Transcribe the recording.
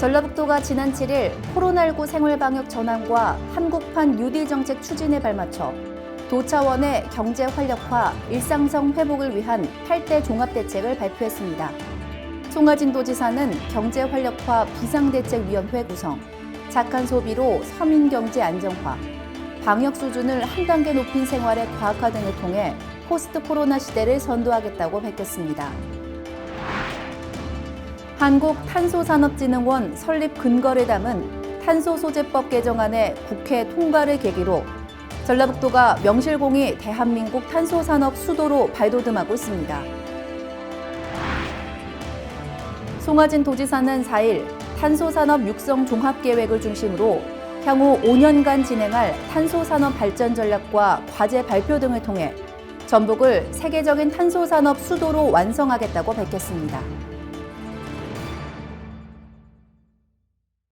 전라북도가 지난 7일 코로나19 생활방역 전환과 한국판 뉴딜 정책 추진에 발맞춰 도 차원의 경제 활력화, 일상성 회복을 위한 8대 종합대책을 발표했습니다. 송하진 도지사는 경제 활력화 비상대책위원회 구성, 착한 소비로 서민 경제 안정화, 방역 수준을 한 단계 높인 생활의 과학화 등을 통해 포스트 코로나 시대를 선도하겠다고 밝혔습니다. 한국탄소산업진흥원 설립 근거를 담은 탄소소재법 개정안의 국회 통과를 계기로 전라북도가 명실공히 대한민국 탄소산업 수도로 발돋움하고 있습니다. 송하진 도지사는 4일 탄소산업 육성 종합계획을 중심으로 향후 5년간 진행할 탄소산업 발전 전략과 과제 발표 등을 통해 전북을 세계적인 탄소산업 수도로 완성하겠다고 밝혔습니다.